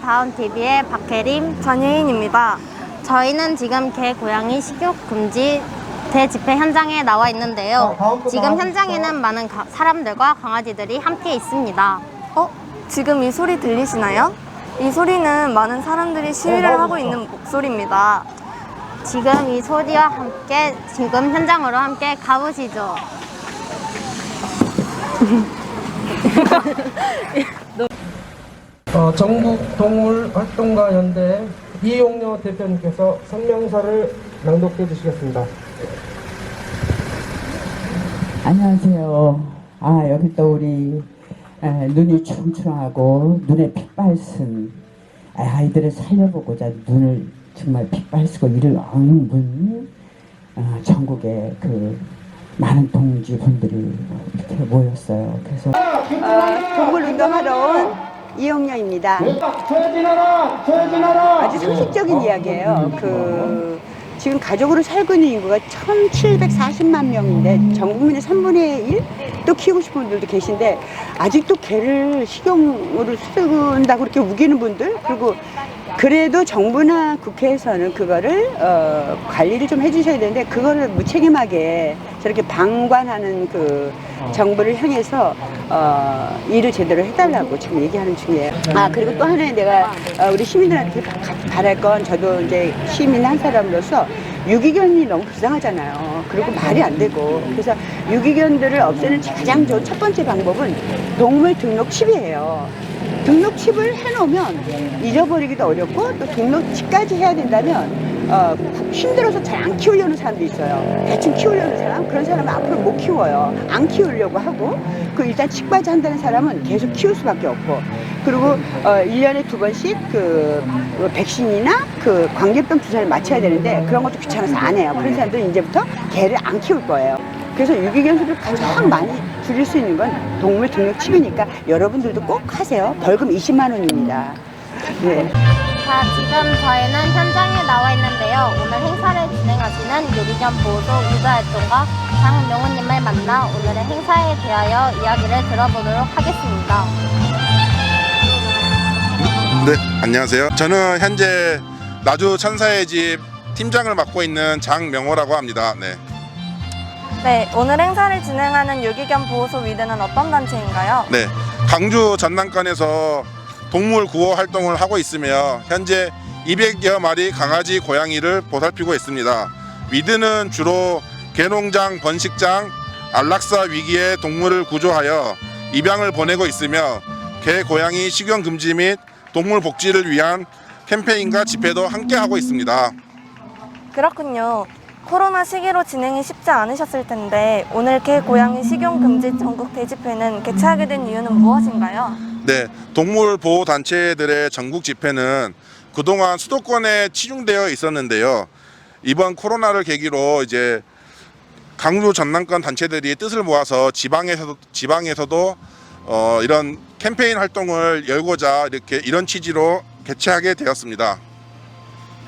아름다운 TV의 박혜림. 전예인입니다. 저희는 지금 개 고양이 식욕 금지 대집회 현장에 나와 있는데요. 지금 현장에는 많은 가- 사람들과 강아지들이 함께 있습니다. 어? 지금 이 소리 들리시나요? 이 소리는 많은 사람들이 시위를 하고 있는 목소리입니다. 지금 이 소리와 함께 지금 현장으로 함께 가보시죠. 어, 전국 동물 활동가 연대 이용녀 대표님께서 성명서를 낭독해 주시겠습니다. 안녕하세요. 아, 여기 또 우리 에, 눈이 충충하고 눈에 핏발슨 아, 아이들을 살려보고자 눈을 정말 핏발쓰고 이를 얻는 분 어, 전국에 그 많은 동지분들이 이렇게 모였어요. 그래서 동물 운동하러 온 이용녀입니다. 아주 소식적인 이야기예요. 그 지금 가족으로 살고 있는 인구가 1,740만 명인데 전 국민의 3분의 1 또 키우고 싶은 분들도 계신데 아직도 개를 식용으로 쓴다고 그렇게 우기는 분들 그리고 그래도 정부나 국회에서는 그거를 어, 관리를 좀 해주셔야 되는데 그거를 무책임하게 저렇게 방관하는 그 정부를 향해서 어, 일을 제대로 해달라고 지금 얘기하는 중이에요. 아 그리고 또 하나 내가 어, 우리 시민들한테 바- 가- 바랄 건 저도 이제 시민 한 사람으로서 유기견이 너무 불쌍하잖아요. 그리고 말이 안 되고 그래서 유기견들을 없애는 가장 좋은 첫 번째 방법은 동물 등록 칩이에요. 등록 칩을 해놓으면 잊어버리기도 어렵고 또 등록 칩까지 해야 된다면 어, 힘들어서 잘 안 키우려는 사람도 있어요. 대충 키우려는 사람 그런 사람은 앞으로 못 키워요. 안 키우려고 하고 그 일단 칩까지 한다는 사람은 계속 키울 수밖에 없고 그리고 어, 1년에 두 번씩 그, 그 백신이나 그 광견병 주사를 맞춰야 되는데 그런 것도 귀찮아서 안 해요. 그런 사람들은 이제부터 개를 안 키울 거예요. 그래서 유기견 수를 가장 많이 줄일 수 있는 건 동물 등록 칩이니까 여러분들도 꼭 하세요. 벌금 20만 원입니다. 네. 자, 지금 저희는 현장에 나와 있는데요. 오늘 행사를 진행하시는 유기견 보호소 유자활동가 장명호님을 만나 오늘의 행사에 대하여 이야기를 들어보도록 하겠습니다. 네, 안녕하세요. 저는 현재 나주 천사의 집 팀장을 맡고 있는 장명호라고 합니다. 네. 네, 오늘 행사를 진행하는 유기견 보호소 위드는 어떤 단체인가요? 네. 강주 전남권에서 동물 구호 활동을 하고 있으며 현재 200여 마리 강아지, 고양이를 보살피고 있습니다. 위드는 주로 개농장, 번식장, 안락사 위기의 동물을 구조하여 입양을 보내고 있으며 개, 고양이 식용 금지 및 동물 복지를 위한 캠페인과 집회도 함께 하고 있습니다. 그렇군요. 코로나 시기로 진행이 쉽지 않으셨을 텐데 오늘 개 고양이 식용 금지 전국 대집회는 개최하게 된 이유는 무엇인가요? 네, 동물 보호 단체들의 전국 집회는 그동안 수도권에 치중되어 있었는데요. 이번 코로나를 계기로 이제 강주 전남권 단체들이 뜻을 모아서 지방에서도 지방에서도 어, 이런 캠페인 활동을 열고자 이렇게 이런 취지로 개최하게 되었습니다.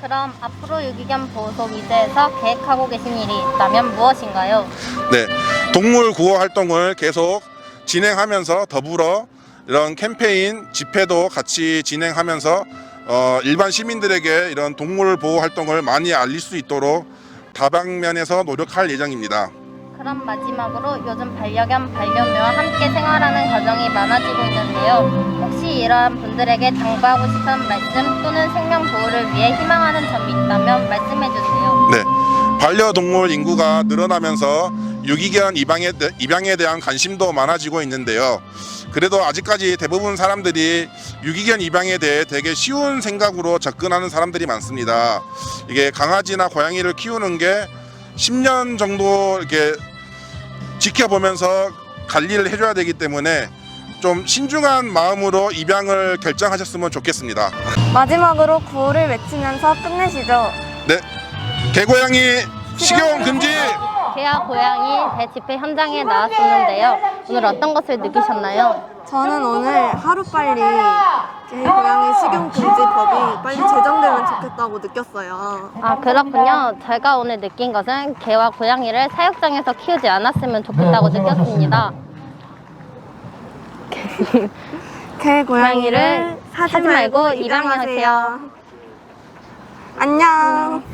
그럼 앞으로 유기견 보호소 위드에서 계획하고 계신 일이 있다면 무엇인가요? 네, 동물 구호 활동을 계속 진행하면서 더불어 이런 캠페인 집회도 같이 진행하면서 어, 일반 시민들에게 이런 동물 보호 활동을 많이 알릴 수 있도록 다방면에서 노력할 예정입니다. 그럼 마지막으로 요즘 반려견, 반려묘와 함께 생활하는 가정이 많아지고 있는데요. 혹시 이러한 분들에게 당부하고 싶은 말씀 또는 생명 보호를 위해 희망하는 점이 있다면 말씀해 주세요. 네, 반려동물 인구가 늘어나면서 유기견 입양에, 대- 입양에 대한 관심도 많아지고 있는데요. 그래도 아직까지 대부분 사람들이 유기견 입양에 대해 되게 쉬운 생각으로 접근하는 사람들이 많습니다. 이게 강아지나 고양이를 키우는 게 10년 정도 이렇게 지켜보면서 관리를 해줘야 되기 때문에 좀 신중한 마음으로 입양을 결정하셨으면 좋겠습니다. 마지막으로 구호를 외치면서 끝내시죠. 네, 개고양이 식용 금지! 개와 고양이 대집회 현장에 나왔었는데요. 오늘 어떤 것을 느끼셨나요? 저는 오늘 하루빨리 개 고양이 식용 금지 법이 빨리 제정되면 좋겠다고 느꼈어요. 아 그렇군요. 제가 오늘 느낀 것은 개와 고양이를 사육장에서 키우지 않았으면 좋겠다고 느꼈습니다. 개 고양이를 사지 말고 입양하세요. 안녕.